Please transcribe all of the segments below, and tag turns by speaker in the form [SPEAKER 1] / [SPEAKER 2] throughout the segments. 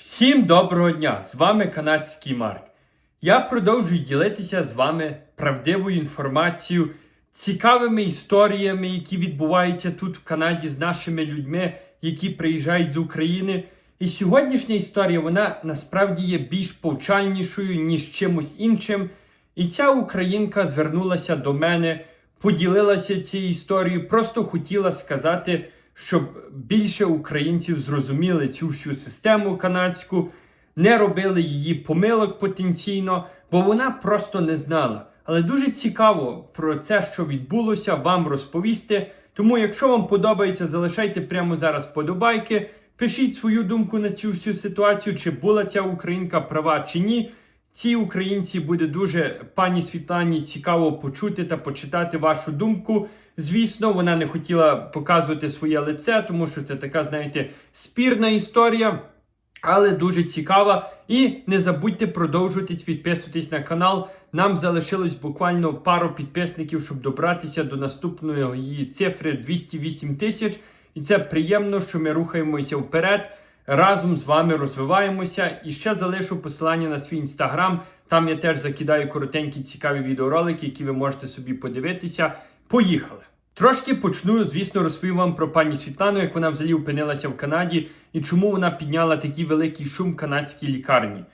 [SPEAKER 1] Всім доброго дня! З вами канадський Марк. Я продовжую ділитися з вами правдивою інформацією, цікавими історіями, які відбуваються тут в Канаді з нашими людьми, які приїжджають з України. І сьогоднішня історія вона насправді є більш повчальнішою, ніж чимось іншим. І ця українка звернулася до мене, поділилася цією історією, просто хотіла сказати, щоб більше українців зрозуміли цю всю систему канадську, не робили її помилок потенційно, бо вона просто не знала. Але дуже цікаво про це, що відбулося, вам розповісти. Тому, якщо вам подобається, залишайте прямо зараз подобайки. Пишіть свою думку на цю всю ситуацію, чи була ця українка права чи ні. Цій українці буде дуже пані Світлані цікаво почути та почитати вашу думку. Звісно, вона не хотіла показувати своє лице, тому що це така, знаєте, спірна історія, але дуже цікава. І не забудьте продовжувати підписуватись на канал. Нам залишилось буквально пару підписників, щоб добратися до наступної цифри 208 тисяч. І це приємно, що ми рухаємося вперед. Разом з вами розвиваємося. І ще залишу посилання на свій інстаграм. Там я теж закидаю коротенькі цікаві відеоролики, які ви можете собі подивитися. Поїхали! Трошки почну, звісно, розповім вам про пані Світлану, як вона взагалі опинилася в Канаді і чому вона підняла такий великий шум канадській лікарні.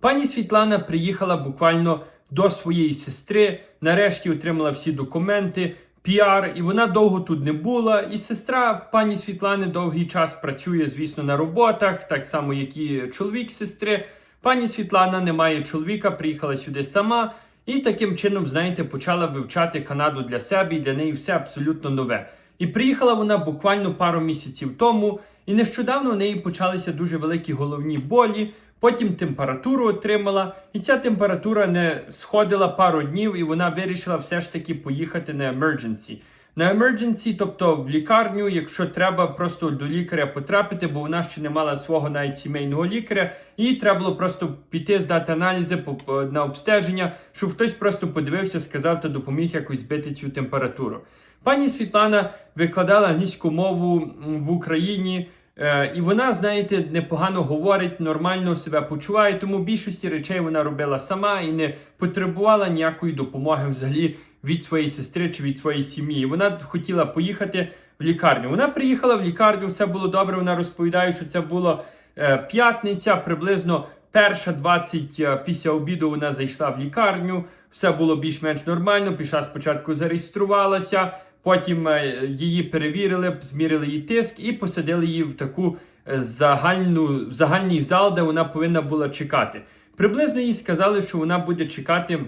[SPEAKER 1] Пані Світлана приїхала буквально до своєї сестри, нарешті отримала всі документи, піар, і вона довго тут не була. І сестра в пані Світлани довгий час працює, звісно, на роботах, так само, як і чоловік сестри. Пані Світлана не має чоловіка, приїхала сюди сама. І таким чином, знаєте, почала вивчати Канаду для себе і для неї все абсолютно нове. І приїхала вона буквально пару місяців тому, і нещодавно в неї почалися дуже великі головні болі. Потім температуру отримала, і ця температура не сходила пару днів, і вона вирішила все ж таки поїхати на emergency. На emergency, тобто в лікарню, якщо треба просто до лікаря потрапити, бо вона ще не мала свого навіть сімейного лікаря, і треба було просто піти здати аналізи на обстеження, щоб хтось просто подивився, сказав та допоміг якось збити цю температуру. Пані Світлана викладала англійську мову в Україні. Е, і вона, знаєте, непогано говорить, нормально себе почуває, тому більшості речей вона робила сама і не потребувала ніякої допомоги взагалі від своєї сестри чи від своєї сім'ї. Вона хотіла поїхати в лікарню. Вона приїхала в лікарню, все було добре. Вона розповідає, що це було е, п'ятниця, приблизно перша 20 е, після обіду вона зайшла в лікарню. Все було більш-менш нормально. Пішла спочатку зареєструвалася. Потім е, її перевірили, змірили її тиск і посадили її в таку е, загальну, в загальний зал, де вона повинна була чекати. Приблизно їй сказали, що вона буде чекати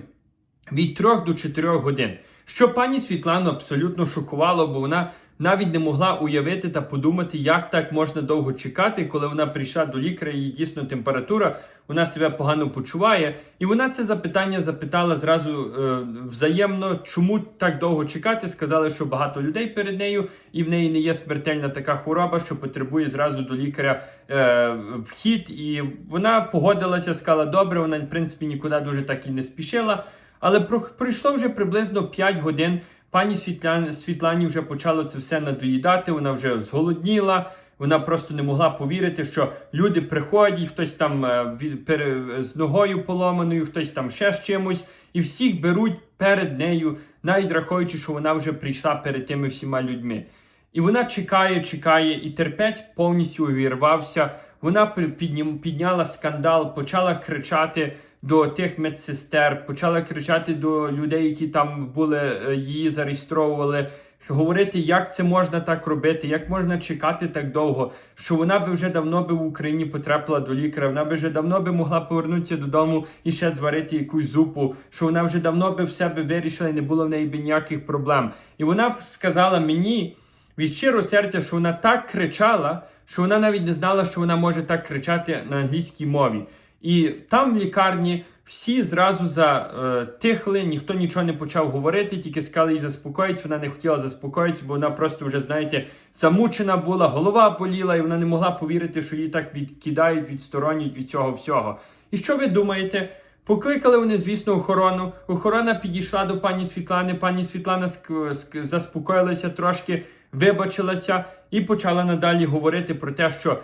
[SPEAKER 1] від 3 до 4 годин. Що пані Світлану абсолютно шокувало, бо вона навіть не могла уявити та подумати, як так можна довго чекати, коли вона прийшла до лікаря, її дійсно температура, вона себе погано почуває. І вона це запитання запитала зразу е, взаємно, чому так довго чекати. Сказали, що багато людей перед нею, і в неї не є смертельна така хвороба, що потребує зразу до лікаря е, вхід. І вона погодилася, сказала, добре, вона в принципі нікуди дуже так і не спішила. Але пройшло вже приблизно 5 годин. Пані Світляні, Світлані вже почало це все надоїдати, вона вже зголодніла. Вона просто не могла повірити, що люди приходять, хтось там е, з ногою поломаною, хтось там ще з чимось, і всіх беруть перед нею, навіть рахуючи, що вона вже прийшла перед тими всіма людьми. І вона чекає, чекає, і терпець повністю увірвався. Вона підняла скандал, почала кричати до тих медсестер, почала кричати до людей, які там були, е, її зареєстровували. Говорити, як це можна так робити, як можна чекати так довго, що вона би вже давно би в Україні потрапила до лікаря, вона би вже давно би могла повернутися додому і ще зварити якусь зупу, що вона вже давно би в себе вирішила і не було в неї би ніяких проблем. І вона сказала мені, від щирого серця, що вона так кричала, що вона навіть не знала, що вона може так кричати на англійській мові. І там в лікарні всі зразу затихли, ніхто нічого не почав говорити, тільки сказали їй заспокоїтися. Вона не хотіла заспокоїтися, бо вона просто вже, знаєте, замучена була, голова боліла, і вона не могла повірити, що її так відкидають, відсторонюють від цього всього. І що ви думаєте? Покликали вони, звісно, охорону. Охорона підійшла до пані Світлани. Пані Світлана заспокоїлася трошки, вибачилася і почала надалі говорити про те, що е,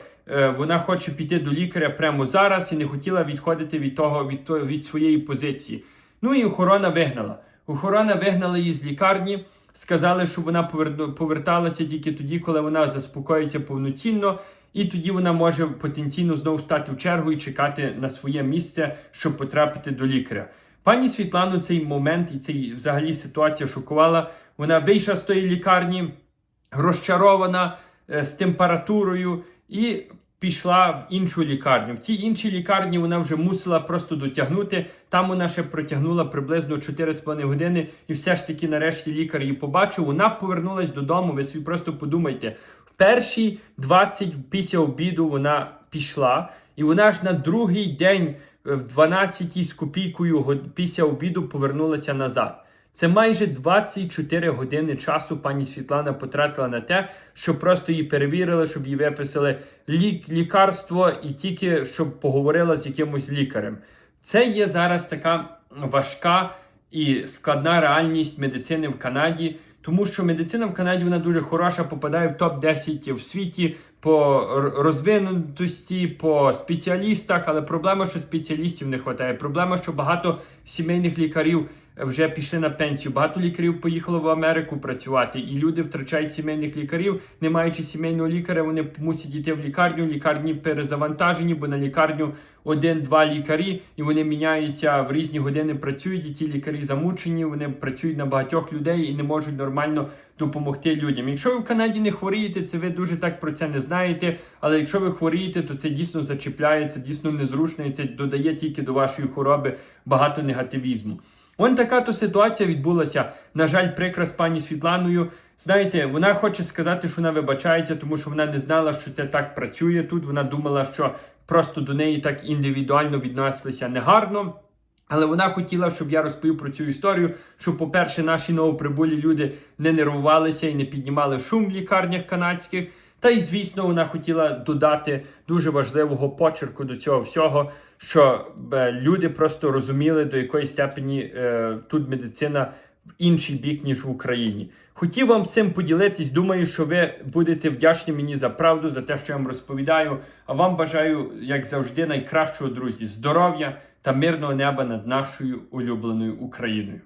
[SPEAKER 1] вона хоче піти до лікаря прямо зараз і не хотіла відходити від того від, того, від своєї позиції. Ну і охорона вигнала. Охорона вигнала її з лікарні. Сказали, що вона поверталася тільки тоді, коли вона заспокоїться повноцінно, і тоді вона може потенційно знову стати в чергу і чекати на своє місце, щоб потрапити до лікаря. Пані Світлану цей момент і цей взагалі ситуація шокувала. Вона вийшла з тої лікарні розчарована е, з температурою і пішла в іншу лікарню. В тій іншій лікарні вона вже мусила просто дотягнути. Там вона ще протягнула приблизно 4,5 години, і все ж таки, нарешті, лікар її побачив. Вона повернулась додому. Ви собі просто подумайте. В перші 20 після обіду вона пішла, і вона ж на другий день е, в 12 з копійкою після обіду повернулася назад. Це майже 24 години часу пані Світлана потратила на те, щоб просто її перевірили, щоб їй виписали лік, лікарство і тільки щоб поговорила з якимось лікарем. Це є зараз така важка і складна реальність медицини в Канаді, тому що медицина в Канаді вона дуже хороша, попадає в топ 10 в світі по розвинутості, по спеціалістах, але проблема, що спеціалістів не вистачає. Проблема, що багато сімейних лікарів вже пішли на пенсію. Багато лікарів поїхало в Америку працювати, і люди втрачають сімейних лікарів. Не маючи сімейного лікаря, вони мусять йти в лікарню. Лікарні перезавантажені, бо на лікарню один-два лікарі, і вони міняються в різні години. Працюють, і ті лікарі замучені. Вони працюють на багатьох людей і не можуть нормально допомогти людям. Якщо ви в Канаді не хворієте, це ви дуже так про це не знаєте. Але якщо ви хворієте, то це дійсно зачіпляє, це дійсно незручно, і це додає тільки до вашої хвороби багато негативізму. Ось така то ситуація відбулася. На жаль, прикра з пані Світланою. Знаєте, вона хоче сказати, що вона вибачається, тому що вона не знала, що це так працює тут. Вона думала, що просто до неї так індивідуально віднеслися негарно. Але вона хотіла, щоб я розповів про цю історію, щоб, по-перше, наші новоприбулі люди не нервувалися і не піднімали шум в лікарнях канадських. Та й, звісно, вона хотіла додати дуже важливого почерку до цього всього, що е, люди просто розуміли, до якої степені е, тут медицина в інший бік, ніж в Україні. Хотів вам цим поділитись. Думаю, що ви будете вдячні мені за правду, за те, що я вам розповідаю. А вам бажаю, як завжди, найкращого, друзі, здоров'я та мирного неба над нашою улюбленою Україною.